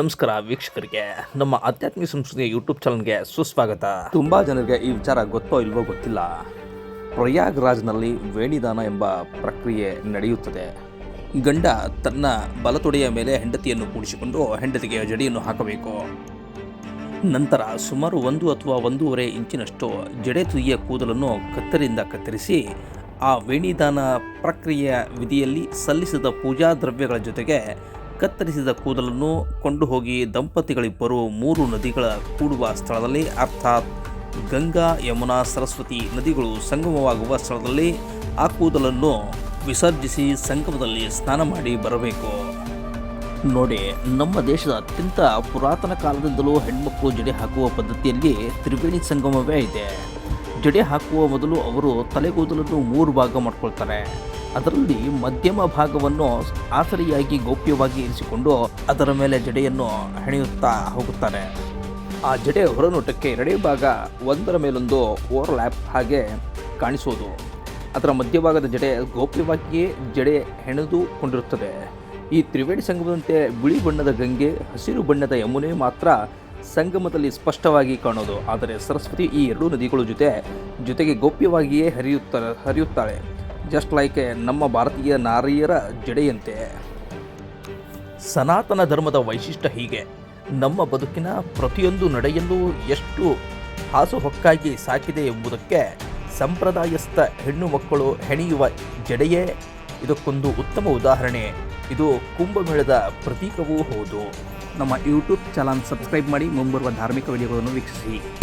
ನಮಸ್ಕಾರ ವೀಕ್ಷಕರಿಗೆ, ನಮ್ಮ ಆಧ್ಯಾತ್ಮಿಕ ಸಂಸ್ಕೃತಿಯ ಯೂಟ್ಯೂಬ್ ಚಾನಲ್ಗೆ ಸುಸ್ವಾಗತ. ತುಂಬ ಜನರಿಗೆ ಈ ವಿಚಾರ ಗೊತ್ತೋ ಇಲ್ವೋ ಗೊತ್ತಿಲ್ಲ. ಪ್ರಯಾಗ್ರಾಜ್ನಲ್ಲಿ ವೇಣಿದಾನ ಎಂಬ ಪ್ರಕ್ರಿಯೆ ನಡೆಯುತ್ತದೆ. ಗಂಡ ತನ್ನ ಬಲತೊಡೆಯ ಮೇಲೆ ಹೆಂಡತಿಯನ್ನು ಕೂಡಿಸಿಕೊಂಡು ಹೆಂಡತಿಗೆ ಜಡಿಯನ್ನು ಹಾಕಬೇಕು. ನಂತರ ಸುಮಾರು ಒಂದು ಅಥವಾ ಒಂದೂವರೆ ಇಂಚಿನಷ್ಟು ಜಡೆ ತುದಿಯ ಕೂದಲನ್ನು ಕತ್ತರಿಂದ ಕತ್ತರಿಸಿ, ಆ ವೇಣಿದಾನ ಪ್ರಕ್ರಿಯೆಯ ವಿಧಿಯಲ್ಲಿ ಸಲ್ಲಿಸಿದ ಪೂಜಾ ದ್ರವ್ಯಗಳ ಜೊತೆಗೆ ಕತ್ತರಿಸಿದ ಕೂದಲನ್ನು ಕೊಂಡು ಹೋಗಿ ದಂಪತಿಗಳಿಬ್ಬರು ಮೂರು ನದಿಗಳ ಕೂಡುವ ಸ್ಥಳದಲ್ಲಿ, ಅರ್ಥಾತ್ ಗಂಗಾ, ಯಮುನಾ, ಸರಸ್ವತಿ ನದಿಗಳು ಸಂಗಮವಾಗುವ ಸ್ಥಳದಲ್ಲಿ ಆ ಕೂದಲನ್ನು ವಿಸರ್ಜಿಸಿ ಸಂಗಮದಲ್ಲಿ ಸ್ನಾನ ಮಾಡಿ ಬರಬೇಕು. ನೋಡಿ, ನಮ್ಮ ದೇಶದ ಅತ್ಯಂತ ಪುರಾತನ ಕಾಲದಿಂದಲೂ ಹೆಣ್ಮಕ್ಕಳು ಜಡೆ ಹಾಕುವ ಪದ್ಧತಿಯಲ್ಲಿ ತ್ರಿವೇಣಿ ಸಂಗಮವೇ ಇದೆ. ಜಡೆ ಹಾಕುವ ಮೊದಲು ಅವರು ತಲೆಗೂದಲನ್ನು ಮೂರು ಭಾಗ ಮಾಡ್ಕೊಳ್ತಾರೆ. ಅದರಲ್ಲಿ ಮಧ್ಯಮ ಭಾಗವನ್ನು ಆಸರಿಯಾಗಿ ಗೌಪ್ಯವಾಗಿ ಇರಿಸಿಕೊಂಡು ಅದರ ಮೇಲೆ ಜಡೆಯನ್ನು ಹೆಣೆಯುತ್ತಾ ಹೋಗುತ್ತಾರೆ. ಆ ಜಡೆ ಹೊರನೋಟಕ್ಕೆ ಎರಡೇ ಭಾಗ ಒಂದರ ಮೇಲೊಂದು ಓವರ್ಲ್ಯಾಪ್ ಹಾಗೆ ಕಾಣಿಸೋದು ಅದರ ಮಧ್ಯಭಾಗದ ಜಡೆ ಗೌಪ್ಯವಾಗಿಯೇ ಜಡೆ ಹೆಣೆದುಕೊಂಡಿರುತ್ತದೆ ಈ ತ್ರಿವೇಣಿ ಸಂಗಮದಂತೆ ಬಿಳಿ ಬಣ್ಣದ ಗಂಗೆ, ಹಸಿರು ಬಣ್ಣದ ಯಮುನೆ ಮಾತ್ರ ಸಂಗಮದಲ್ಲಿ ಸ್ಪಷ್ಟವಾಗಿ ಕಾಣೋದು. ಆದರೆ ಸರಸ್ವತಿ ಈ ಎರಡೂ ನದಿಗಳ ಜೊತೆ, ಜೊತೆಗೆ ಗೌಪ್ಯವಾಗಿಯೇ ಹರಿಯುತ್ತಾರೆ, ಹರಿಯುತ್ತಾಳೆ. ಜಸ್ಟ್ ಲೈಕ್ ನಮ್ಮ ಭಾರತೀಯ ನಾರಿಯರ ಜಡೆಯಂತೆ. ಸನಾತನ ಧರ್ಮದ ವೈಶಿಷ್ಟ್ಯ ಹೀಗೆ. ನಮ್ಮ ಬದುಕಿನ ಪ್ರತಿಯೊಂದು ನಡೆಯಲ್ಲೂ ಎಷ್ಟು ಹಾಸುಹೊಕ್ಕಾಗಿ ಸಾಕಿದೆ ಎಂಬುದಕ್ಕೆ ಸಂಪ್ರದಾಯಸ್ಥ ಹೆಣ್ಣು ಮಕ್ಕಳು ಹೆಣೆಯುವ ಜಡೆಯೇ ಇದಕ್ಕೊಂದು ಉತ್ತಮ ಉದಾಹರಣೆ. ಇದು ಕುಂಭಮೇಳದ ಪ್ರತೀಕವೂ ಹೌದು. ನಮ್ಮ ಯೂಟ್ಯೂಬ್ ಚಾನಲ್ ಸಬ್ಸ್ಕ್ರೈಬ್ ಮಾಡಿ ಮುಂಬರುವ ಧಾರ್ಮಿಕ ವಿಡಿಯೋಗಳನ್ನು ವೀಕ್ಷಿಸಿ.